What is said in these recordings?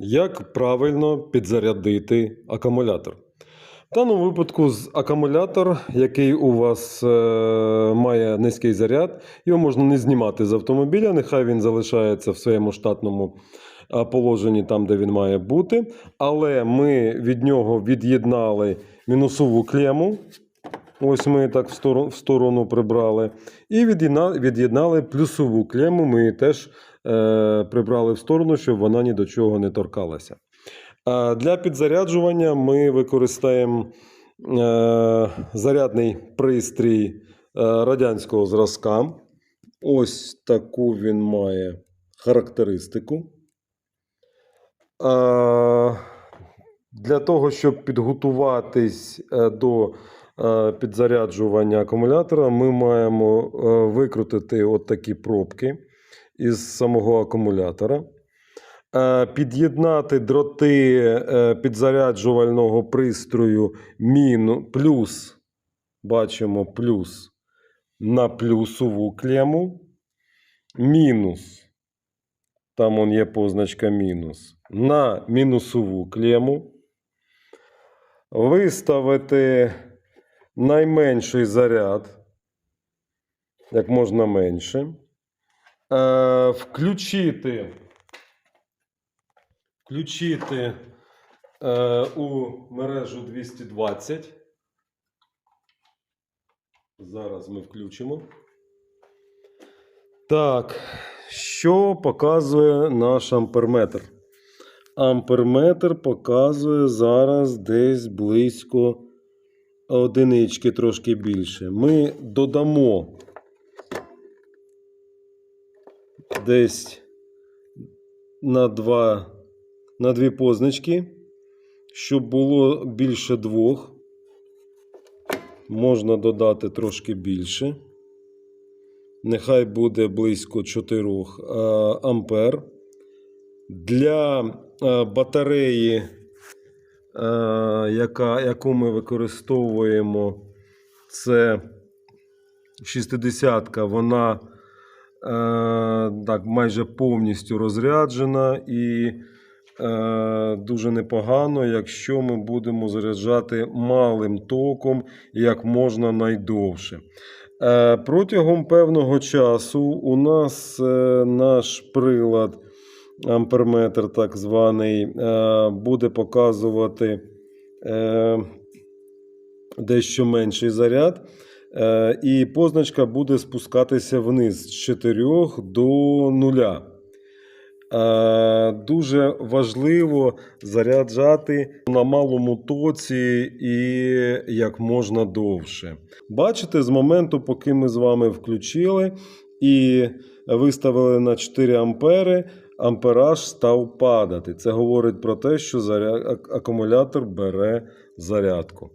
Як правильно підзарядити акумулятор? В даному випадку з акумулятор, який у вас е, має низький заряд, його можна не знімати з автомобіля, нехай він залишається в своєму штатному е, положенні там, де він має бути. Але ми від нього від'єднали мінусову клему. Ось ми так в сторону, в сторону прибрали. І від'єднали плюсову клему. Ми її теж е, прибрали в сторону, щоб вона ні до чого не торкалася. А для підзаряджування ми використаємо е, зарядний пристрій е, радянського зразка. Ось таку він має характеристику. А, для того, щоб підготуватись е, до е, підзаряджування акумулятора, ми маємо е, викрутити от такі пробки із самого акумулятора. Е, Під'єднати дроти е, підзаряджувального пристрою міну, плюс, бачимо плюс на плюсову клему, мінус, там он є позначка мінус, на мінусову клему, виставити найменший заряд, як можна менше, е, включити включити е, у мережу 220. Зараз ми включимо. Так, що показує наш амперметр? Амперметр показує зараз десь близько одинички трошки більше. Ми додамо десь на два на дві позначки, щоб було більше двох. Можна додати трошки більше. Нехай буде близько 4 е, ампер. Для е, батареї, яка, яку ми використовуємо, це 60-ка, вона е, так, майже повністю розряджена і е, дуже непогано, якщо ми будемо заряджати малим током як можна найдовше. Е, протягом певного часу у нас е, наш прилад, амперметр так званий, е, буде показувати е, дещо менший заряд. Е, І позначка буде спускатися вниз з 4 до 0. Е, Дуже важливо заряджати на малому тоці і як можна довше. Бачите, з моменту, поки ми з вами включили і виставили на 4 ампери, ампераж став падати. Це говорить про те, що заря- акумулятор бере зарядку.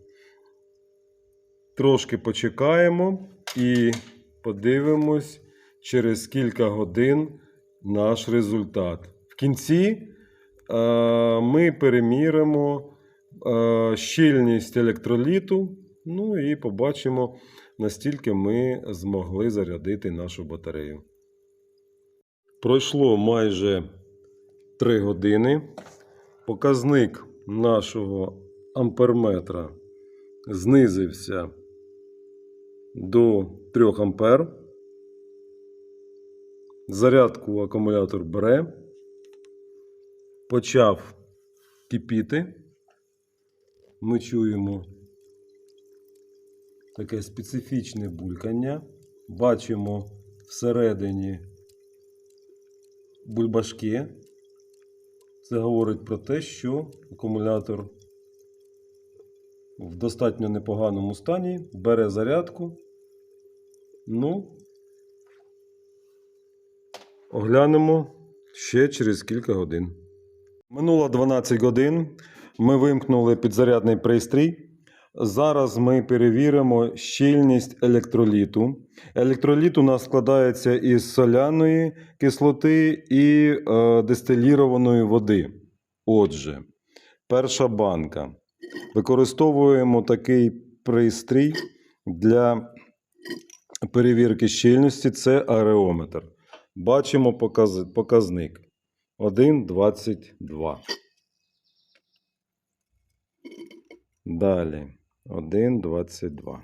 Трошки почекаємо і подивимось через кілька годин наш результат. В кінці е, ми переміримо е, щільність електроліту. Ну і побачимо, настільки ми змогли зарядити нашу батарею. Пройшло майже 3 години. Показник нашого амперметра знизився до 3 ампер. Зарядку акумулятор бере. Почав кипіти. Ми чуємо таке специфічне булькання. Бачимо всередині бульбашки. Це говорить про те, що акумулятор в достатньо непоганому стані, бере зарядку. Ну, оглянемо ще через кілька годин. Минуло 12 годин. Ми вимкнули підзарядний пристрій. Зараз ми перевіримо щільність електроліту. Електроліт у нас складається із соляної кислоти і е, дистилірованої води. Отже, перша банка. Використовуємо такий пристрій для перевірки щільності це ареометр. Бачимо показ- показник 1,22. Далі 1,22.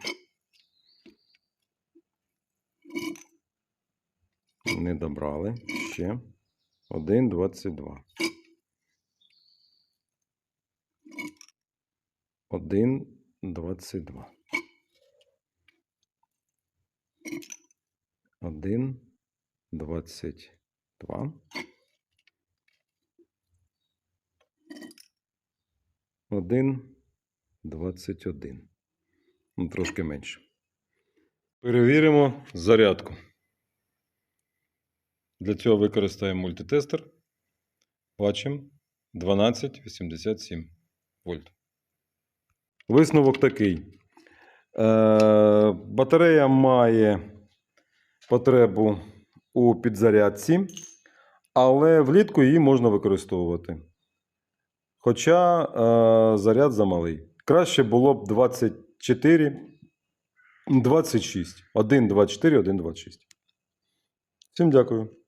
Не добрали. Ще. 1,22. 1,22. 1,22. 1,21. Ну, трошки менше. Перевіримо зарядку. Для цього використаємо мультитестер. Бачимо 12,87 вольт. Висновок такий. Е, батарея має потребу у підзарядці, але влітку її можна використовувати. Хоча е, заряд замалий. Краще було б 24, 26. 1, 24, 1, 26. Всім дякую.